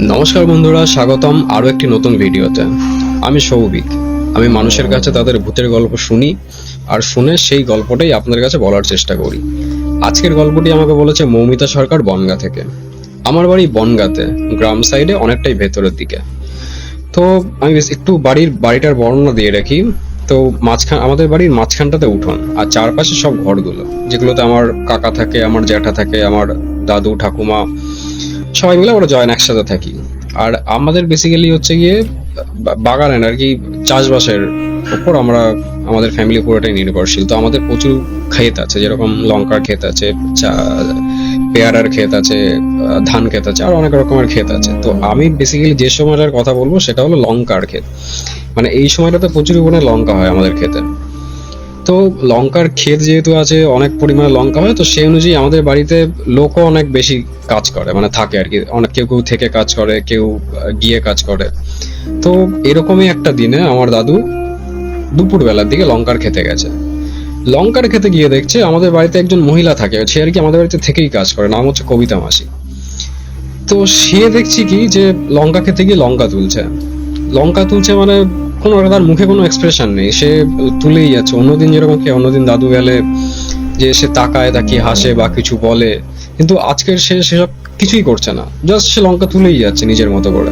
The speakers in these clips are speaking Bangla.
নমস্কার বন্ধুরা, স্বাগতম আরও একটি নতুন ভিডিওতে। আমি সৌভিক। আমি মানুষের কাছে তাদের ভূতের গল্প শুনি আর শুনে সেই গল্পটাই আপনাদের কাছে বলার চেষ্টা করি। আজকের গল্পটি আমাকে বলেছে মৌমিতা সরকার বনগা থেকে। আমার বাড়ি বনগাতে, গ্রাম সাইডে অনেকটাই ভেতরের দিকে। তো আমি একটু বাড়ির, বাড়িটার বর্ণনা দিয়ে রাখি। তো মাঝখান, আমাদের বাড়ির মাঝখানটাতে উঠোন আর চারপাশে সব ঘরগুলো, যেগুলোতে আমার কাকা থাকে, আমার জ্যাঠা থাকে, আমার দাদু, ঠাকুমা সবাই মিলে আমরা জয়েন একসাথে থাকি। আর আমাদের বেসিক্যালি হচ্ছে গিয়ে বাগানের আর কি চাষবাসের উপর আমরা, আমাদের ফ্যামিলি পুরোটাই নির্ভরশীল। তো আমাদের প্রচুর ক্ষেত আছে, যেরকম লঙ্কার ক্ষেত আছে পেয়ারার ক্ষেত আছে ধান ক্ষেত আছে, আর অনেক রকমের ক্ষেত আছে। তো আমি বেসিক্যালি যে সময়টার কথা বলব, সেটা হলো লঙ্কার ক্ষেত। মানে এই সময়টাতে প্রচুর পরিমাণে লঙ্কা হয় আমাদের ক্ষেতে। তো লঙ্কার ক্ষেত যেহেতু আছে, অনেক পরিমাণে লঙ্কা হয়, তো সেই অনুযায়ী আমাদের বাড়িতে লোকও অনেক বেশি কাজ করে মানে থাকে আর কি। অনেক কেউ কেউ থেকে কাজ করে, কেউ গিয়ে কাজ করে। তো এরকমই একটা দিনে আমার দাদু দুপুর বেলার দিকে লঙ্কার খেতে গেছে। লঙ্কার খেতে গিয়ে দেখছে আমাদের বাড়িতে একজন মহিলা থাকে, সে আর কি আমাদের বাড়িতে থেকেই কাজ করে, নাম হচ্ছে কবিতা মাসি। তো সে দেখছি কি যে লঙ্কা খেতে গিয়ে লঙ্কা তুলছে। লঙ্কা তুলছে মানে কোনো তার মুখে কোনো এক্সপ্রেশন নেই। সে তুলেই যাচ্ছে। অন্যদিন যেরকম কি অন্যদিন দাদু গেলে যে সে তাকায় তাকিয়ে হাসে বা কিছু বলে। কিন্তু আজকের সে সেসব কিছুই করছে না। জাস্ট সে লঙ্কা তুলেই যাচ্ছে নিজের মতো করে।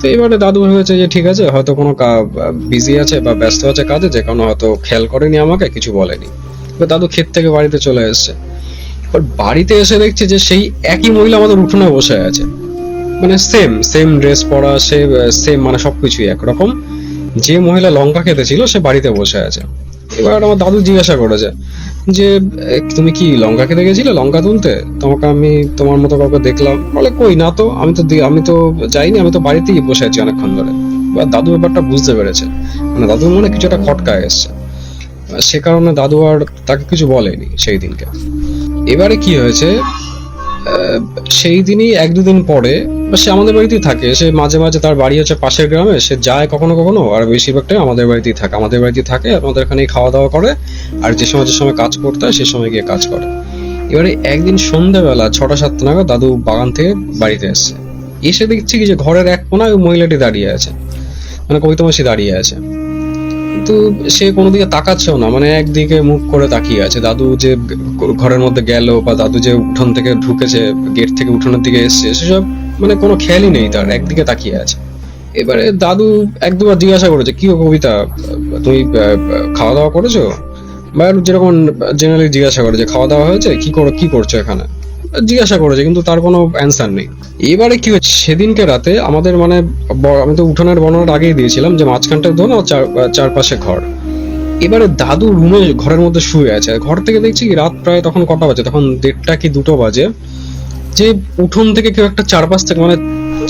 তো এবারে দাদু ভেবেছে যে, ঠিক আছে, হয়তো কোনো বিজি আছে বা ব্যস্ত আছে কাজে, যে কোনো হয়তো খেয়াল করেনি আমাকে, কিছু বলেনি। এবার দাদু ক্ষেত থেকে বাড়িতে চলে এসছে। এবার বাড়িতে এসে দেখছে যে, সেই একই মহিলা আমাদের উঠোনে বসে আছে। মানে সেম সেম ড্রেস পরা, সে সেম মানে সবকিছুই একরকম। যে মহিলা লঙ্কা খেতে ছিল, সে বাড়িতে বসে আছে। এবার আমার দাদু জিজ্ঞাসা করেছে যে তুমি কি লঙ্কা খেতে গেছিলে? লঙ্কা তুলতে? তোমাকে আমি তোমার মতো কাউকে দেখলাম। বলে, কই না তো, আমি তো আমি তো যাইনি, আমি তো বাড়িতেই বসে আছি অনেকক্ষণ ধরে। এবার দাদু ব্যাপারটা বুঝতে পেরেছে। মানে দাদুর মনে কিছু একটা খটকা এসছে। সে কারণে দাদু আর তাকে কিছু বলেনি সেই দিনকে। এবারে কি হয়েছে? সেই দিনই এক দুদিন পরে সে আমাদের বাড়িতেই থাকে। সে মাঝে মাঝে তার বাড়ি হচ্ছে পাশের গ্রামে, সে যায় কখনো কখনো, আর বেশিরভাগটাই আমাদের বাড়িতেই থাকে। আমাদের বাড়িতেই থাকে আমাদের এখানেই খাওয়া দাওয়া করে, আর যে সময় যে সময় কাজ করতে হয়, সে সময় গিয়ে কাজ করে। এবারে একদিন সন্ধ্যাবেলা ছটা সাতটা নাগাদ দাদু বাগান থেকে বাড়িতে এসছে। এসে দেখছি কি যে ঘরের এক কোনায় ওই মহিলাটি দাঁড়িয়ে আছে। মানে কবিতা মাসি দাঁড়িয়ে আছে। কিন্তু সে কোনো দিকে তাকাচ্ছেও না মানে একদিকে মুখ করে তাকিয়ে আছে। দাদু যে ঘরের মধ্যে গেল বা দাদু যে উঠোন থেকে ঢুকেছে, গেট থেকে উঠোনের দিকে এসছে, সেসব মানে কোনো খেয়ালই নেই তার, একদিকে তাকিয়ে আছে। এবারে দাদু এক দুবার জিজ্ঞাসা করেছে, কি কবিতা, তুমি খাওয়া দাওয়া করেছ? বা যেরকম জেনারেলি জিজ্ঞাসা করে যে খাওয়া দাওয়া হয়েছে? কি করো, কি করছ এখানে? জিজ্ঞাসা করেছে, কিন্তু তার কোনো অ্যান্সার নেই। এবারে কি হচ্ছে সেদিনকে রাতে আমাদের মানে আমি তো উঠোনের বর্ণনাটা আগেই দিয়েছিলাম যে মাঝখানটা ধরুন চার চারপাশে ঘর। এবারে দাদু রুমে ঘরের মধ্যে শুয়ে আছে। ঘর থেকে দেখছি রাত প্রায় তখন কটা বাজে, তখন দেড়টা কি দুটো বাজে। যে উঠোন থেকে কেউ একটা চারপাশ থেকে মানে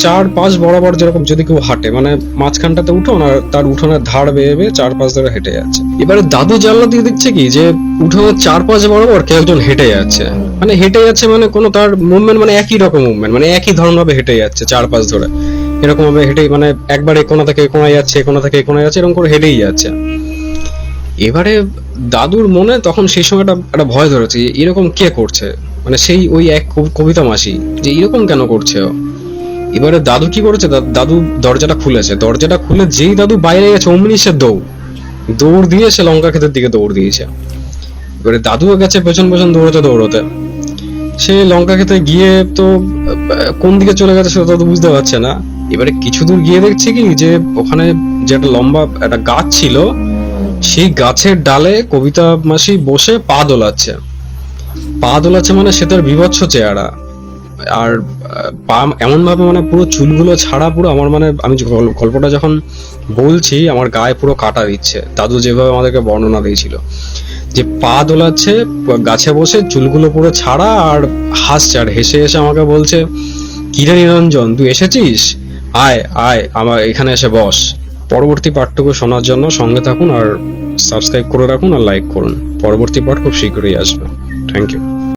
চার পাঁচ বরাবর যেরকম যদি কেউ হাঁটে মানে মাঝখানটাতে উঠোন আর তার উঠোনের ধার বেয়ে বেয়ে চার পাঁচ ধরে হেঁটে যাচ্ছে। এবারে দাদু জানলা দিয়ে দেখছে কি যে উঠোনের চার পাঁচ বরাবর কেউ একজন হেঁটে যাচ্ছে। মানে হেঁটে যাচ্ছে মানে কোনো তার মুভমেন্ট মানে একই রকম মুভমেন্ট মানে একই ধরন ভাবে হেঁটে যাচ্ছে চার পাঁচ ধরে। এরকম ভাবে হেঁটে মানে একবার এই কোনা থেকে এই কোনায় যাচ্ছে, কোনা থেকে এই কোনায় যাচ্ছে, এরকম করে হেঁটেই যাচ্ছে। এবারে দাদুর মনে তখন সেই সময়টা একটা ভয় ধরেছে এরকম কে করছে? মানে সেই ওই এক কবি- কবিতা মাসি যে এরকম কেন করছে? এবারে দাদু কি করেছে? দাদু দরজাটা খুলেছে। দরজাটা খুলে যেই দাদু বাইরে গেছে, অমনি সে দৌড়। দৌড় দিয়ে সে লঙ্কা ক্ষেতের দিকে দৌড় দিয়েছে। এবারে দাদুও গেছে পেছন পেছন দৌড়তে দৌড়তে। সে লঙ্কা খেতে গিয়ে তো, কোন দিকে চলে গেছে সেটা তো বুঝতে পারছে না। এবারে কিছু দূর গিয়ে দেখছে কি, যে ওখানে যে একটা লম্বা একটা গাছ ছিল, সেই গাছের ডালে কবিতা মাসি বসে পা দোলাচ্ছে। পা দোলাচ্ছে মানে সে তার বিভৎস চেহারা। আর পা এমন ভাবে মানে পুরো চুলগুলো ছাড়া পুরো আমার মানে আমি গল- গল্পটা যখন বলছি, আমার গায়ে পুরো কাটা দিচ্ছে। দাদু যেভাবে আমাদেরকে বর্ণনা দিয়েছিল। যে পা দোলাচ্ছে, গাছে বসে চুলগুলো পুরো ছাড়া আর হাসছে। আর হেসে হেসে আমাকে বলছে, কিরে নিরঞ্জন, তুই এসেছিস? আয় আয়, আমার এখানে এসে বস। পরবর্তী পাঠটুকু শোনার জন্য সঙ্গে থাকুন আর সাবস্ক্রাইব করে রাখুন আর লাইক করুন। পরবর্তী পাঠ খুব শীঘ্রই আসবে। Thank you.